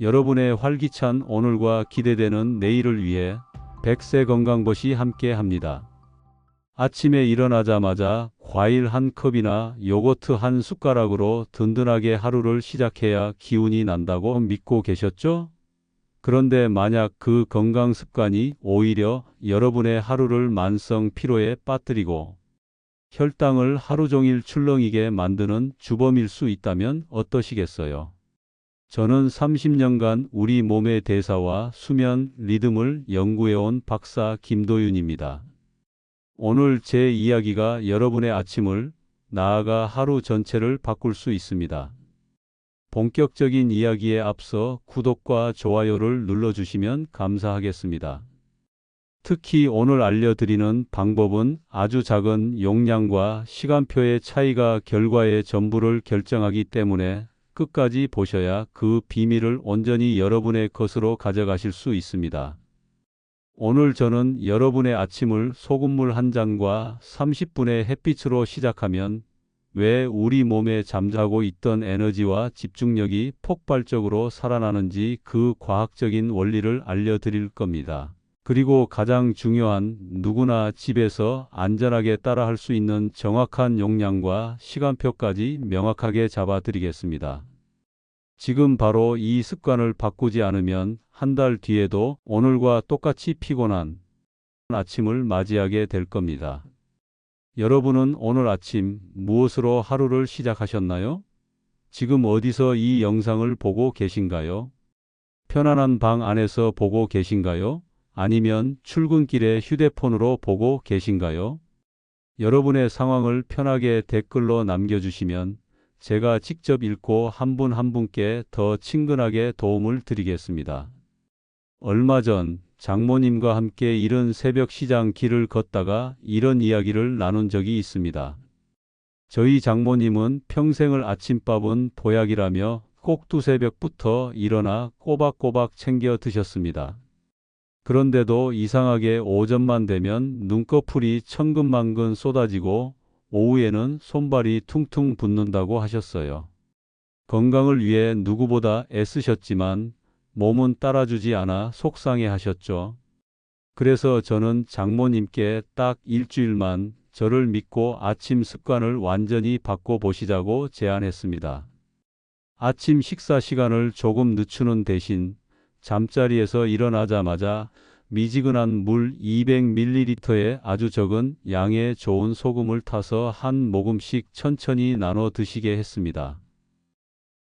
여러분의 활기찬 오늘과 기대되는 내일을 위해 백세 건강버시 함께 합니다. 아침에 일어나자마자 과일 한 컵이나 요거트 한 숟가락으로 든든하게 하루를 시작해야 기운이 난다고 믿고 계셨죠? 그런데 만약 그 건강 습관이 오히려 여러분의 하루를 만성 피로에 빠뜨리고 혈당을 하루 종일 출렁이게 만드는 주범일 수 있다면 어떠시겠어요? 저는 30년간 우리 몸의 대사와 수면 리듬을 연구해온 박사 김도윤입니다. 오늘 제 이야기가 여러분의 아침을 나아가 하루 전체를 바꿀 수 있습니다. 본격적인 이야기에 앞서 구독과 좋아요를 눌러주시면 감사하겠습니다. 특히 오늘 알려드리는 방법은 아주 작은 용량과 시간표의 차이가 결과의 전부를 결정하기 때문에 끝까지 보셔야 그 비밀을 온전히 여러분의 것으로 가져가실 수 있습니다. 오늘 저는 여러분의 아침을 소금물 한 잔과 30분의 햇빛으로 시작하면 왜 우리 몸에 잠자고 있던 에너지와 집중력이 폭발적으로 살아나는지 그 과학적인 원리를 알려드릴 겁니다. 그리고 가장 중요한 누구나 집에서 안전하게 따라할 수 있는 정확한 용량과 시간표까지 명확하게 잡아드리겠습니다. 지금 바로 이 습관을 바꾸지 않으면 한 달 뒤에도 오늘과 똑같이 피곤한 아침을 맞이하게 될 겁니다. 여러분은 오늘 아침 무엇으로 하루를 시작하셨나요? 지금 어디서 이 영상을 보고 계신가요? 편안한 방 안에서 보고 계신가요? 아니면 출근길에 휴대폰으로 보고 계신가요? 여러분의 상황을 편하게 댓글로 남겨주시면 제가 직접 읽고 한분한 분께 더 친근하게 도움을 드리겠습니다. 얼마 전 장모님과 함께 이른 새벽 시장 길을 걷다가 이런 이야기를 나눈 적이 있습니다. 저희 장모님은 평생을 아침밥은 보약이라며 꼭 두새벽부터 일어나 꼬박꼬박 챙겨 드셨습니다. 그런데도 이상하게 오전만 되면 눈꺼풀이 천근만근 쏟아지고 오후에는 손발이 퉁퉁 붓는다고 하셨어요. 건강을 위해 누구보다 애쓰셨지만 몸은 따라주지 않아 속상해 하셨죠. 그래서 저는 장모님께 딱 일주일만 저를 믿고 아침 습관을 완전히 바꿔보시자고 제안했습니다. 아침 식사 시간을 조금 늦추는 대신 잠자리에서 일어나자마자 미지근한 물 200ml에 아주 적은 양의 좋은 소금을 타서 한 모금씩 천천히 나눠 드시게 했습니다.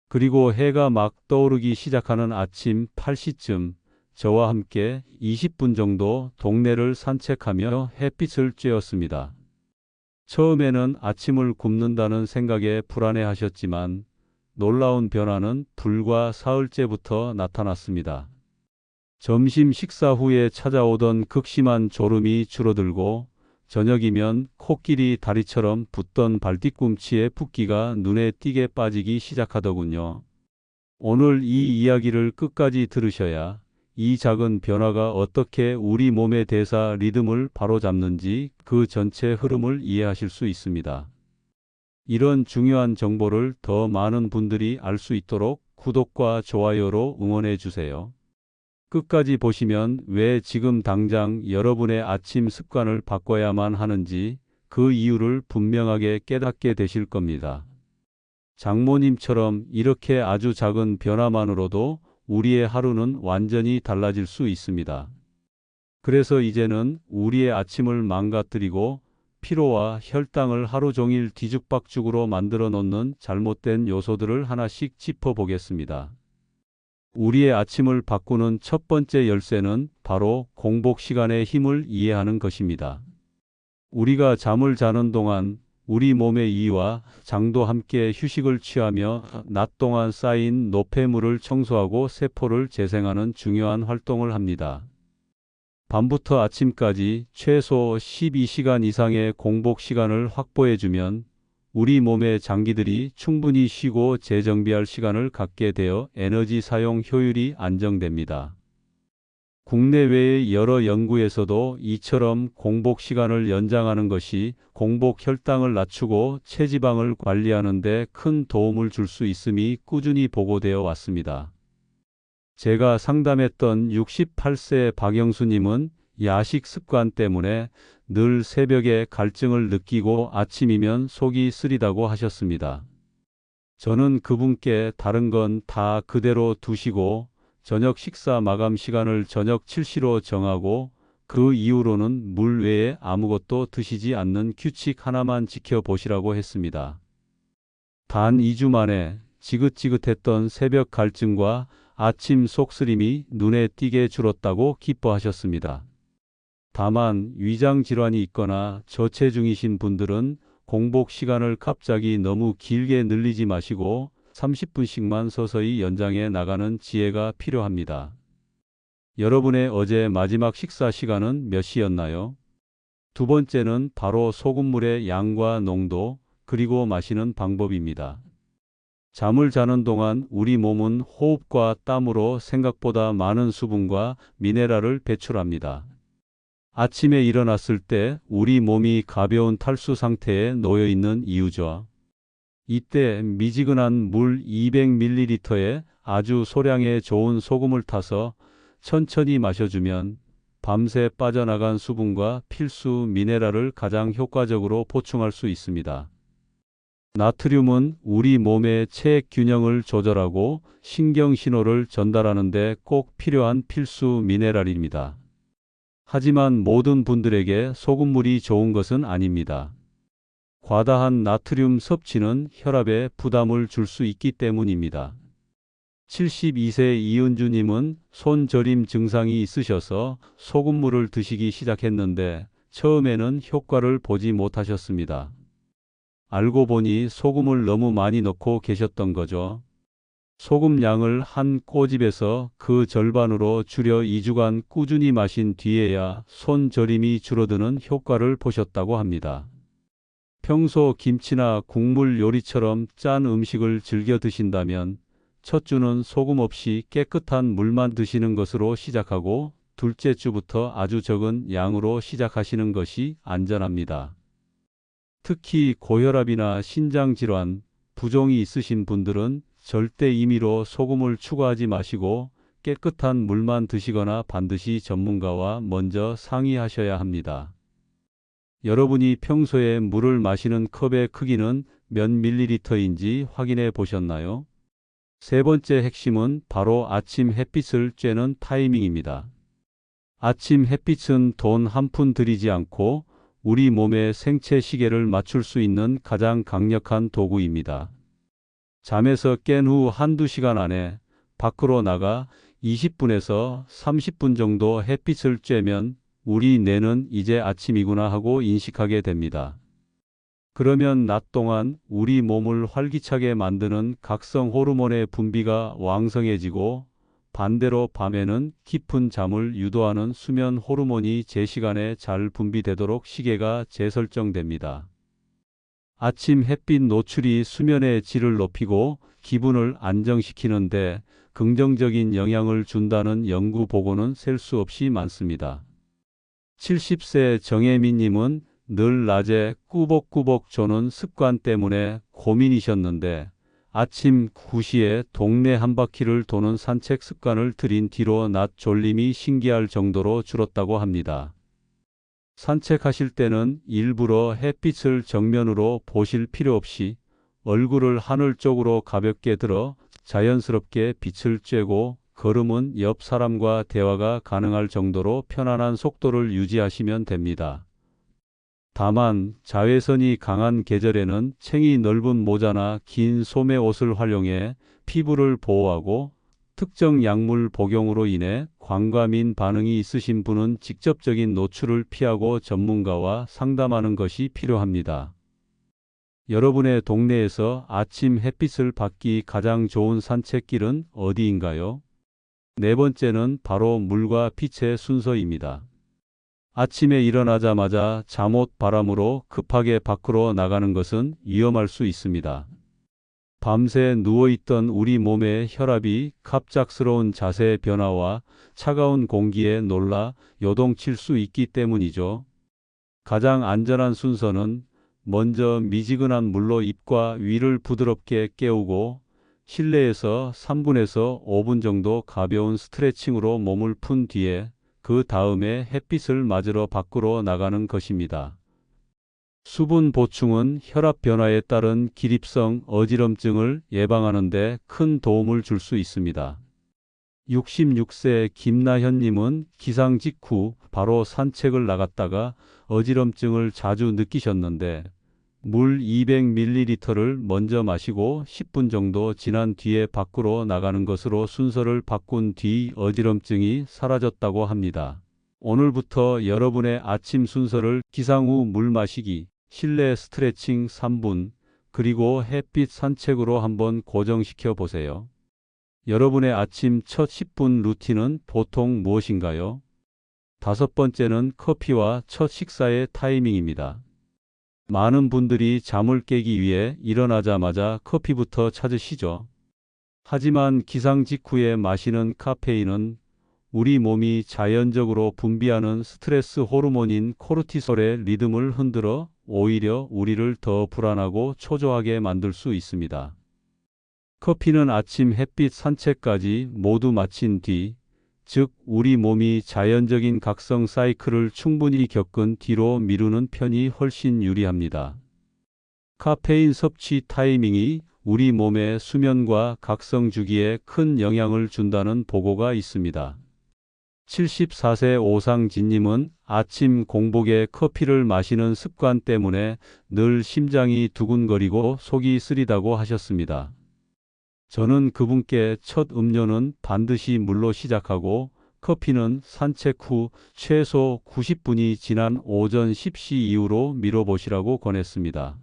그리고 해가 막 떠오르기 시작하는 아침 8시쯤 저와 함께 20분 정도 동네를 산책하며 햇빛을 쬐었습니다. 처음에는 아침을 굶는다는 생각에 불안해 하셨지만 놀라운 변화는 불과 사흘째부터 나타났습니다. 점심 식사 후에 찾아오던 극심한 졸음이 줄어들고 저녁이면 코끼리 다리처럼 붙던 발뒤꿈치의 붓기가 눈에 띄게 빠지기 시작하더군요. 오늘 이 이야기를 끝까지 들으셔야 이 작은 변화가 어떻게 우리 몸의 대사 리듬을 바로잡는지 그 전체 흐름을 이해하실 수 있습니다. 이런 중요한 정보를 더 많은 분들이 알 수 있도록 구독과 좋아요로 응원해 주세요. 끝까지 보시면 왜 지금 당장 여러분의 아침 습관을 바꿔야만 하는지 그 이유를 분명하게 깨닫게 되실 겁니다. 장모님처럼 이렇게 아주 작은 변화만으로도 우리의 하루는 완전히 달라질 수 있습니다. 그래서 이제는 우리의 아침을 망가뜨리고 피로와 혈당을 하루 종일 뒤죽박죽으로 만들어 놓는 잘못된 요소들을 하나씩 짚어보겠습니다. 우리의 아침을 바꾸는 첫 번째 열쇠는 바로 공복 시간의 힘을 이해하는 것입니다. 우리가 잠을 자는 동안 우리 몸의 이와 장도 함께 휴식을 취하며 낮 동안 쌓인 노폐물을 청소하고 세포를 재생하는 중요한 활동을 합니다. 밤부터 아침까지 최소 12시간 이상의 공복 시간을 확보해주면 우리 몸의 장기들이 충분히 쉬고 재정비할 시간을 갖게 되어 에너지 사용 효율이 안정됩니다. 국내외의 여러 연구에서도 이처럼 공복 시간을 연장하는 것이 공복 혈당을 낮추고 체지방을 관리하는 데 큰 도움을 줄 수 있음이 꾸준히 보고되어 왔습니다. 제가 상담했던 68세 박영수님은 야식 습관 때문에 늘 새벽에 갈증을 느끼고 아침이면 속이 쓰리다고 하셨습니다. 저는 그분께 다른 건 다 그대로 두시고 저녁 식사 마감 시간을 저녁 7시로 정하고 그 이후로는 물 외에 아무것도 드시지 않는 규칙 하나만 지켜보시라고 했습니다. 단 2주 만에 지긋지긋했던 새벽 갈증과 아침 속쓰림이 눈에 띄게 줄었다고 기뻐하셨습니다. 다만 위장 질환이 있거나 저체 중이신 분들은 공복 시간을 갑자기 너무 길게 늘리지 마시고 30분씩만 서서히 연장해 나가는 지혜가 필요합니다. 여러분의 어제 마지막 식사 시간은 몇 시였나요? 두 번째는 바로 소금물의 양과 농도, 그리고 마시는 방법입니다. 잠을 자는 동안 우리 몸은 호흡과 땀으로 생각보다 많은 수분과 미네랄을 배출합니다. 아침에 일어났을 때 우리 몸이 가벼운 탈수 상태에 놓여 있는 이유죠. 이때 미지근한 물 200ml에 아주 소량의 좋은 소금을 타서 천천히 마셔주면 밤새 빠져나간 수분과 필수 미네랄을 가장 효과적으로 보충할 수 있습니다. 나트륨은 우리 몸의 체액 균형을 조절하고 신경 신호를 전달하는 데 꼭 필요한 필수 미네랄입니다. 하지만 모든 분들에게 소금물이 좋은 것은 아닙니다. 과다한 나트륨 섭취는 혈압에 부담을 줄 수 있기 때문입니다. 72세 이은주님은 손저림 증상이 있으셔서 소금물을 드시기 시작했는데 처음에는 효과를 보지 못하셨습니다. 알고 보니 소금을 너무 많이 넣고 계셨던 거죠. 소금 양을 한 꼬집에서 그 절반으로 줄여 2주간 꾸준히 마신 뒤에야 손저림이 줄어드는 효과를 보셨다고 합니다. 평소 김치나 국물 요리처럼 짠 음식을 즐겨 드신다면 첫 주는 소금 없이 깨끗한 물만 드시는 것으로 시작하고 둘째 주부터 아주 적은 양으로 시작하시는 것이 안전합니다. 특히 고혈압이나 신장질환, 부종이 있으신 분들은 절대 임의로 소금을 추가하지 마시고 깨끗한 물만 드시거나 반드시 전문가와 먼저 상의하셔야 합니다. 여러분이 평소에 물을 마시는 컵의 크기는 몇 밀리리터인지 확인해 보셨나요? 세 번째 핵심은 바로 아침 햇빛을 쬐는 타이밍입니다. 아침 햇빛은 돈 한 푼 들이지 않고 우리 몸의 생체 시계를 맞출 수 있는 가장 강력한 도구입니다. 잠에서 깬 후 한두 시간 안에 밖으로 나가 20분에서 30분 정도 햇빛을 쬐면 우리 뇌는 이제 아침이구나 하고 인식하게 됩니다. 그러면 낮 동안 우리 몸을 활기차게 만드는 각성 호르몬의 분비가 왕성해지고 반대로 밤에는 깊은 잠을 유도하는 수면 호르몬이 제 시간에 잘 분비되도록 시계가 재설정됩니다. 아침 햇빛 노출이 수면의 질을 높이고 기분을 안정시키는데 긍정적인 영향을 준다는 연구 보고는 셀 수 없이 많습니다. 70세 정혜민님은 늘 낮에 꾸벅꾸벅 조는 습관 때문에 고민이셨는데 아침 9시에 동네 한 바퀴를 도는 산책 습관을 들인 뒤로 낮 졸림이 신기할 정도로 줄었다고 합니다. 산책하실 때는 일부러 햇빛을 정면으로 보실 필요 없이 얼굴을 하늘 쪽으로 가볍게 들어 자연스럽게 빛을 쬐고 걸음은 옆 사람과 대화가 가능할 정도로 편안한 속도를 유지하시면 됩니다. 다만 자외선이 강한 계절에는 챙이 넓은 모자나 긴 소매 옷을 활용해 피부를 보호하고 특정 약물 복용으로 인해 광과민 반응이 있으신 분은 직접적인 노출을 피하고 전문가와 상담하는 것이 필요합니다. 여러분의 동네에서 아침 햇빛을 받기 가장 좋은 산책길은 어디인가요? 네 번째는 바로 물과 빛의 순서입니다. 아침에 일어나자마자 잠옷 바람으로 급하게 밖으로 나가는 것은 위험할 수 있습니다. 밤새 누워있던 우리 몸의 혈압이 갑작스러운 자세 변화와 차가운 공기에 놀라 요동칠 수 있기 때문이죠. 가장 안전한 순서는 먼저 미지근한 물로 입과 위를 부드럽게 깨우고 실내에서 3분에서 5분 정도 가벼운 스트레칭으로 몸을 푼 뒤에 그 다음에 햇빛을 맞으러 밖으로 나가는 것입니다. 수분 보충은 혈압 변화에 따른 기립성 어지럼증을 예방하는 데 큰 도움을 줄 수 있습니다. 66세 김나현님은 기상 직후 바로 산책을 나갔다가 어지럼증을 자주 느끼셨는데 물 200ml를 먼저 마시고 10분 정도 지난 뒤에 밖으로 나가는 것으로 순서를 바꾼 뒤 어지럼증이 사라졌다고 합니다. 오늘부터 여러분의 아침 순서를 기상 후 물 마시기, 실내 스트레칭 3분, 그리고 햇빛 산책으로 한번 고정시켜 보세요. 여러분의 아침 첫 10분 루틴은 보통 무엇인가요? 다섯 번째는 커피와 첫 식사의 타이밍입니다. 많은 분들이 잠을 깨기 위해 일어나자마자 커피부터 찾으시죠. 하지만 기상 직후에 마시는 카페인은 우리 몸이 자연적으로 분비하는 스트레스 호르몬인 코르티솔의 리듬을 흔들어 오히려 우리를 더 불안하고 초조하게 만들 수 있습니다. 커피는 아침 햇빛 산책까지 모두 마친 뒤, 즉 우리 몸이 자연적인 각성 사이클을 충분히 겪은 뒤로 미루는 편이 훨씬 유리합니다. 카페인 섭취 타이밍이 우리 몸의 수면과 각성 주기에 큰 영향을 준다는 보고가 있습니다. 74세 오상진님은 아침 공복에 커피를 마시는 습관 때문에 늘 심장이 두근거리고 속이 쓰리다고 하셨습니다. 저는 그분께 첫 음료는 반드시 물로 시작하고 커피는 산책 후 최소 90분이 지난 오전 10시 이후로 미뤄보시라고 권했습니다.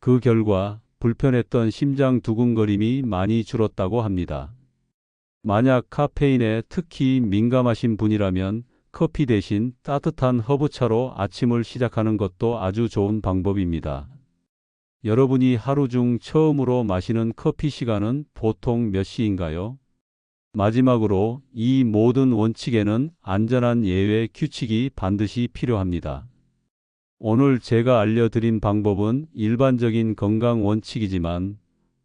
그 결과 불편했던 심장 두근거림이 많이 줄었다고 합니다. 만약 카페인에 특히 민감하신 분이라면 커피 대신 따뜻한 허브차로 아침을 시작하는 것도 아주 좋은 방법입니다. 여러분이 하루 중 처음으로 마시는 커피 시간은 보통 몇 시인가요? 마지막으로 이 모든 원칙에는 안전한 예외 규칙이 반드시 필요합니다. 오늘 제가 알려드린 방법은 일반적인 건강 원칙이지만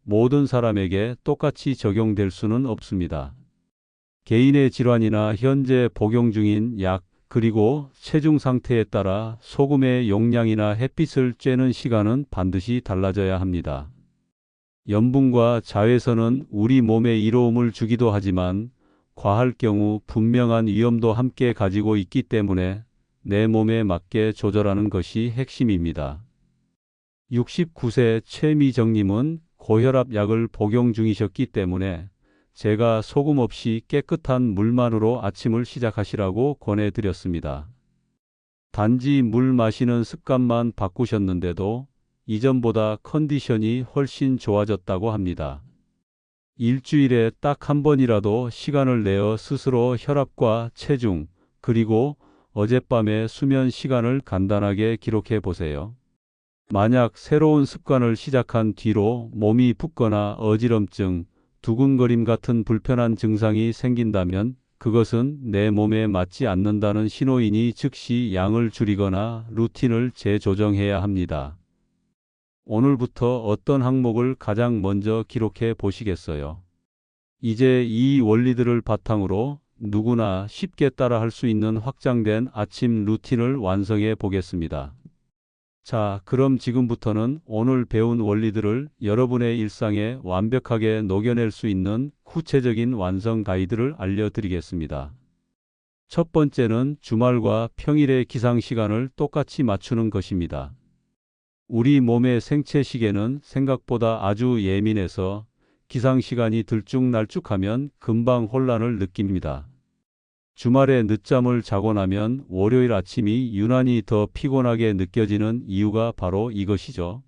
모든 사람에게 똑같이 적용될 수는 없습니다. 개인의 질환이나 현재 복용 중인 약, 그리고 체중 상태에 따라 소금의 용량이나 햇빛을 쬐는 시간은 반드시 달라져야 합니다. 염분과 자외선은 우리 몸에 이로움을 주기도 하지만 과할 경우 분명한 위험도 함께 가지고 있기 때문에 내 몸에 맞게 조절하는 것이 핵심입니다. 69세 최미정님은 고혈압 약을 복용 중이셨기 때문에 제가 소금 없이 깨끗한 물만으로 아침을 시작하시라고 권해드렸습니다. 단지 물 마시는 습관만 바꾸셨는데도 이전보다 컨디션이 훨씬 좋아졌다고 합니다. 일주일에 딱 한 번이라도 시간을 내어 스스로 혈압과 체중, 그리고 어젯밤의 수면 시간을 간단하게 기록해 보세요. 만약 새로운 습관을 시작한 뒤로 몸이 붓거나 어지럼증, 두근거림 같은 불편한 증상이 생긴다면 그것은 내 몸에 맞지 않는다는 신호이니 즉시 양을 줄이거나 루틴을 재조정해야 합니다. 오늘부터 어떤 항목을 가장 먼저 기록해 보시겠어요? 이제 이 원리들을 바탕으로 누구나 쉽게 따라 할 수 있는 확장된 아침 루틴을 완성해 보겠습니다. 자, 그럼 지금부터는 오늘 배운 원리들을 여러분의 일상에 완벽하게 녹여낼 수 있는 구체적인 완성 가이드를 알려드리겠습니다. 첫 번째는 주말과 평일의 기상 시간을 똑같이 맞추는 것입니다. 우리 몸의 생체 시계는 생각보다 아주 예민해서 기상 시간이 들쭉날쭉하면 금방 혼란을 느낍니다. 주말에 늦잠을 자고 나면 월요일 아침이 유난히 더 피곤하게 느껴지는 이유가 바로 이것이죠.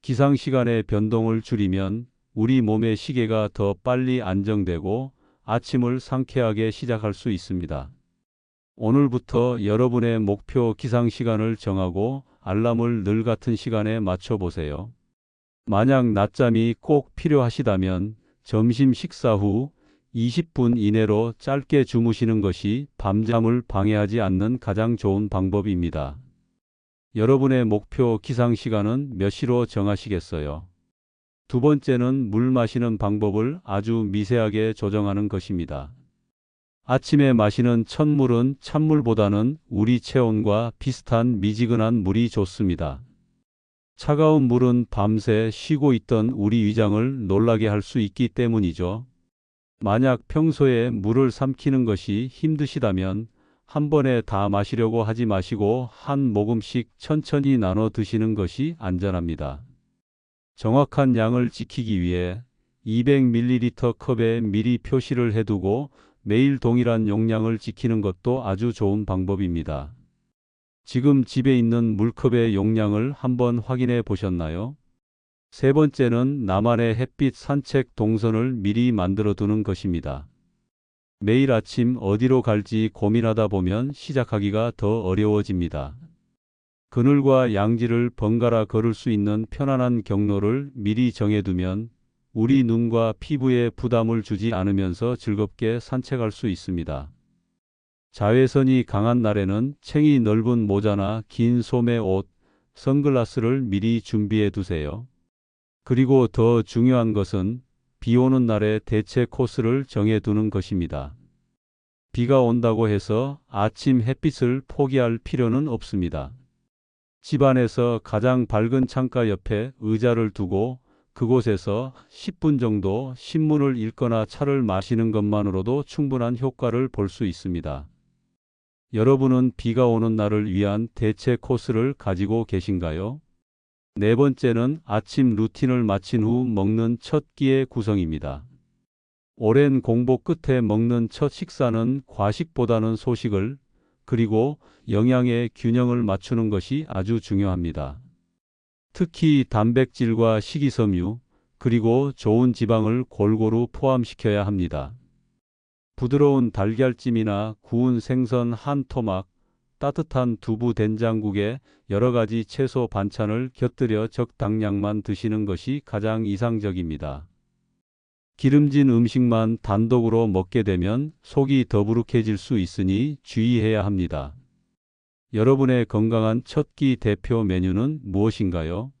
기상 시간의 변동을 줄이면 우리 몸의 시계가 더 빨리 안정되고 아침을 상쾌하게 시작할 수 있습니다. 오늘부터 여러분의 목표 기상 시간을 정하고 알람을 늘 같은 시간에 맞춰 보세요. 만약 낮잠이 꼭 필요하시다면 점심 식사 후 20분 이내로 짧게 주무시는 것이 밤잠을 방해하지 않는 가장 좋은 방법입니다. 여러분의 목표 기상 시간은 몇 시로 정하시겠어요? 두 번째는 물 마시는 방법을 아주 미세하게 조정하는 것입니다. 아침에 마시는 첫물은 찬물보다는 우리 체온과 비슷한 미지근한 물이 좋습니다. 차가운 물은 밤새 쉬고 있던 우리 위장을 놀라게 할 수 있기 때문이죠. 만약 평소에 물을 삼키는 것이 힘드시다면 한 번에 다 마시려고 하지 마시고 한 모금씩 천천히 나눠 드시는 것이 안전합니다. 정확한 양을 지키기 위해 200ml 컵에 미리 표시를 해두고 매일 동일한 용량을 지키는 것도 아주 좋은 방법입니다. 지금 집에 있는 물컵의 용량을 한번 확인해 보셨나요? 세 번째는 나만의 햇빛 산책 동선을 미리 만들어 두는 것입니다. 매일 아침 어디로 갈지 고민하다 보면 시작하기가 더 어려워집니다. 그늘과 양지를 번갈아 걸을 수 있는 편안한 경로를 미리 정해두면 우리 눈과 피부에 부담을 주지 않으면서 즐겁게 산책할 수 있습니다. 자외선이 강한 날에는 챙이 넓은 모자나 긴 소매 옷, 선글라스를 미리 준비해 두세요. 그리고 더 중요한 것은 비 오는 날에 대체 코스를 정해 두는 것입니다. 비가 온다고 해서 아침 햇빛을 포기할 필요는 없습니다. 집안에서 가장 밝은 창가 옆에 의자를 두고 그곳에서 10분 정도 신문을 읽거나 차를 마시는 것만으로도 충분한 효과를 볼 수 있습니다. 여러분은 비가 오는 날을 위한 대체 코스를 가지고 계신가요? 네 번째는 아침 루틴을 마친 후 먹는 첫 끼의 구성입니다. 오랜 공복 끝에 먹는 첫 식사는 과식보다는 소식을 그리고 영양의 균형을 맞추는 것이 아주 중요합니다. 특히 단백질과 식이섬유 그리고 좋은 지방을 골고루 포함시켜야 합니다. 부드러운 달걀찜이나 구운 생선 한 토막, 따뜻한 두부 된장국에 여러 가지 채소 반찬을 곁들여 적당량만 드시는 것이 가장 이상적입니다. 기름진 음식만 단독으로 먹게 되면 속이 더부룩해질 수 있으니 주의해야 합니다. 여러분의 건강한 첫 끼 대표 메뉴는 무엇인가요?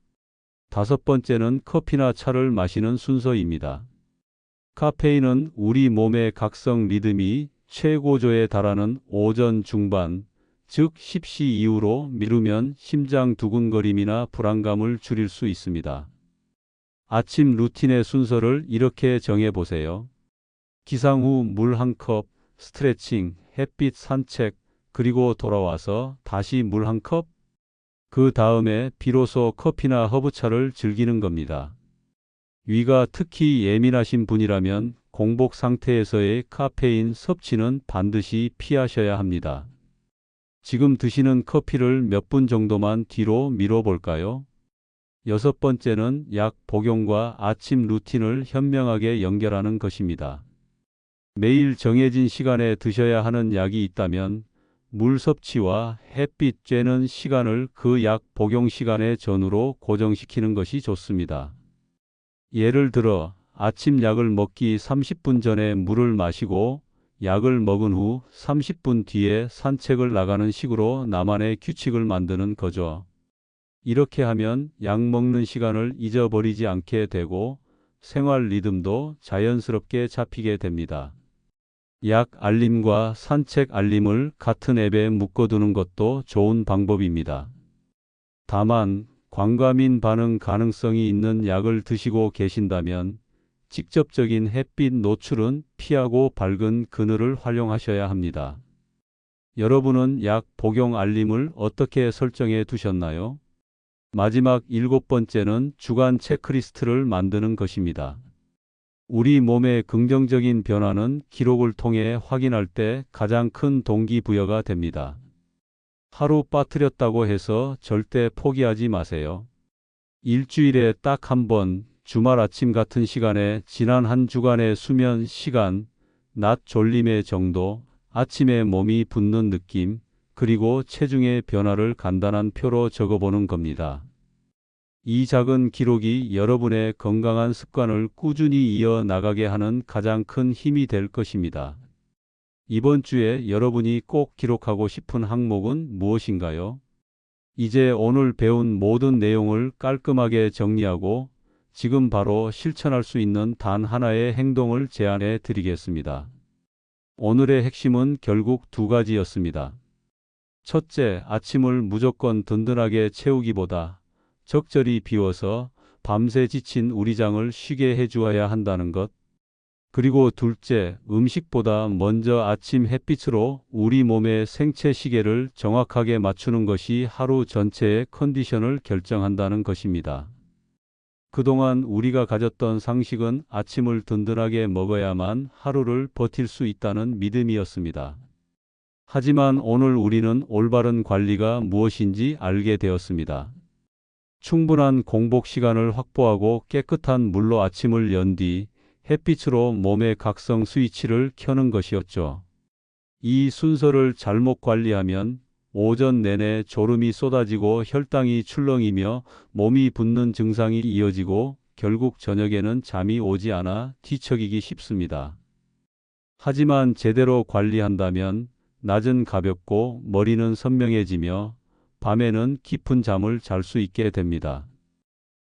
다섯 번째는 커피나 차를 마시는 순서입니다. 카페인은 우리 몸의 각성 리듬이 최고조에 달하는 오전 중반, 즉 10시 이후로 미루면 심장 두근거림이나 불안감을 줄일 수 있습니다. 아침 루틴의 순서를 이렇게 정해 보세요. 기상 후 물 한 컵, 스트레칭, 햇빛 산책, 그리고 돌아와서 다시 물 한 컵? 그 다음에 비로소 커피나 허브차를 즐기는 겁니다. 위가 특히 예민하신 분이라면 공복 상태에서의 카페인 섭취는 반드시 피하셔야 합니다. 지금 드시는 커피를 몇 분 정도만 뒤로 미뤄 볼까요? 여섯 번째는 약 복용과 아침 루틴을 현명하게 연결하는 것입니다. 매일 정해진 시간에 드셔야 하는 약이 있다면 물 섭취와 햇빛 쬐는 시간을 그 약 복용 시간의 전후로 고정시키는 것이 좋습니다. 예를 들어 아침 약을 먹기 30분 전에 물을 마시고 약을 먹은 후 30분 뒤에 산책을 나가는 식으로 나만의 규칙을 만드는 거죠. 이렇게 하면 약 먹는 시간을 잊어버리지 않게 되고 생활 리듬도 자연스럽게 잡히게 됩니다. 약 알림과 산책 알림을 같은 앱에 묶어두는 것도 좋은 방법입니다. 다만 광과민 반응 가능성이 있는 약을 드시고 계신다면 직접적인 햇빛 노출은 피하고 밝은 그늘을 활용하셔야 합니다. 여러분은 약 복용 알림을 어떻게 설정해 두셨나요? 마지막 일곱 번째는 주간 체크리스트를 만드는 것입니다. 우리 몸의 긍정적인 변화는 기록을 통해 확인할 때 가장 큰 동기부여가 됩니다. 하루 빠뜨렸다고 해서 절대 포기하지 마세요. 일주일에 딱 한 번, 주말 아침 같은 시간에 지난 한 주간의 수면 시간, 낮 졸림의 정도, 아침에 몸이 붓는 느낌, 그리고 체중의 변화를 간단한 표로 적어보는 겁니다. 이 작은 기록이 여러분의 건강한 습관을 꾸준히 이어 나가게 하는 가장 큰 힘이 될 것입니다. 이번 주에 여러분이 꼭 기록하고 싶은 항목은 무엇인가요? 이제 오늘 배운 모든 내용을 깔끔하게 정리하고 지금 바로 실천할 수 있는 단 하나의 행동을 제안해 드리겠습니다. 오늘의 핵심은 결국 두 가지였습니다. 첫째, 아침을 무조건 든든하게 채우기보다 적절히 비워서 밤새 지친 우리 장을 쉬게 해주어야 한다는 것. 그리고 둘째, 음식보다 먼저 아침 햇빛으로 우리 몸의 생체 시계를 정확하게 맞추는 것이 하루 전체의 컨디션을 결정한다는 것입니다. 그동안 우리가 가졌던 상식은 아침을 든든하게 먹어야만 하루를 버틸 수 있다는 믿음이었습니다. 하지만 오늘 우리는 올바른 관리가 무엇인지 알게 되었습니다. 충분한 공복 시간을 확보하고 깨끗한 물로 아침을 연 뒤 햇빛으로 몸의 각성 스위치를 켜는 것이었죠. 이 순서를 잘못 관리하면 오전 내내 졸음이 쏟아지고 혈당이 출렁이며 몸이 붓는 증상이 이어지고 결국 저녁에는 잠이 오지 않아 뒤척이기 쉽습니다. 하지만 제대로 관리한다면 낮은 가볍고 머리는 선명해지며 밤에는 깊은 잠을 잘 수 있게 됩니다.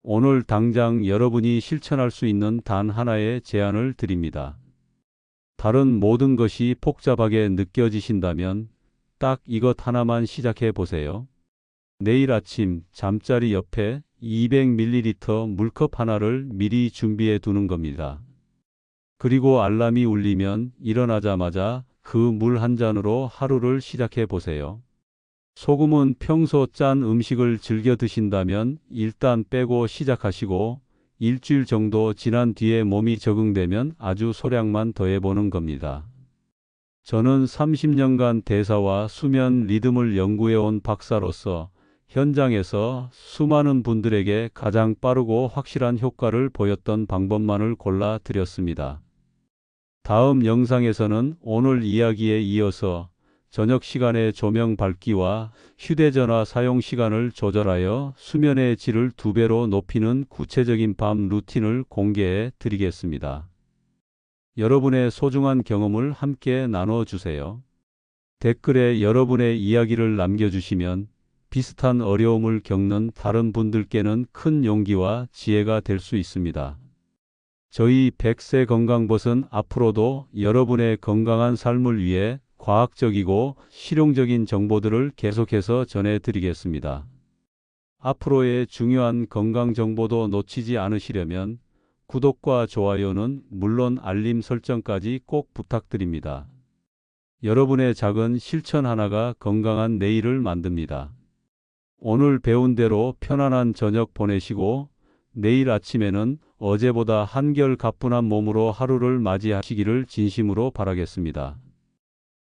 오늘 당장 여러분이 실천할 수 있는 단 하나의 제안을 드립니다. 다른 모든 것이 복잡하게 느껴지신다면 딱 이것 하나만 시작해 보세요. 내일 아침 잠자리 옆에 200ml 물컵 하나를 미리 준비해 두는 겁니다. 그리고 알람이 울리면 일어나자마자 그 물 한 잔으로 하루를 시작해 보세요. 소금은 평소 짠 음식을 즐겨 드신다면 일단 빼고 시작하시고 일주일 정도 지난 뒤에 몸이 적응되면 아주 소량만 더해보는 겁니다. 저는 30년간 대사와 수면 리듬을 연구해온 박사로서 현장에서 수많은 분들에게 가장 빠르고 확실한 효과를 보였던 방법만을 골라 드렸습니다. 다음 영상에서는 오늘 이야기에 이어서 저녁 시간의 조명 밝기와 휴대전화 사용 시간을 조절하여 수면의 질을 두 배로 높이는 구체적인 밤 루틴을 공개해 드리겠습니다. 여러분의 소중한 경험을 함께 나눠주세요. 댓글에 여러분의 이야기를 남겨주시면 비슷한 어려움을 겪는 다른 분들께는 큰 용기와 지혜가 될 수 있습니다. 저희 백세 건강봇은 앞으로도 여러분의 건강한 삶을 위해 과학적이고 실용적인 정보들을 계속해서 전해드리겠습니다. 앞으로의 중요한 건강 정보도 놓치지 않으시려면 구독과 좋아요는 물론 알림 설정까지 꼭 부탁드립니다. 여러분의 작은 실천 하나가 건강한 내일을 만듭니다. 오늘 배운 대로 편안한 저녁 보내시고 내일 아침에는 어제보다 한결 가뿐한 몸으로 하루를 맞이하시기를 진심으로 바라겠습니다.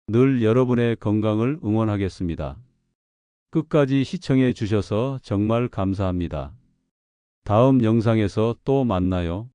늘 여러분의 건강을 응원하겠습니다. 끝까지 시청해 주셔서 정말 감사합니다. 다음 영상에서 또 만나요.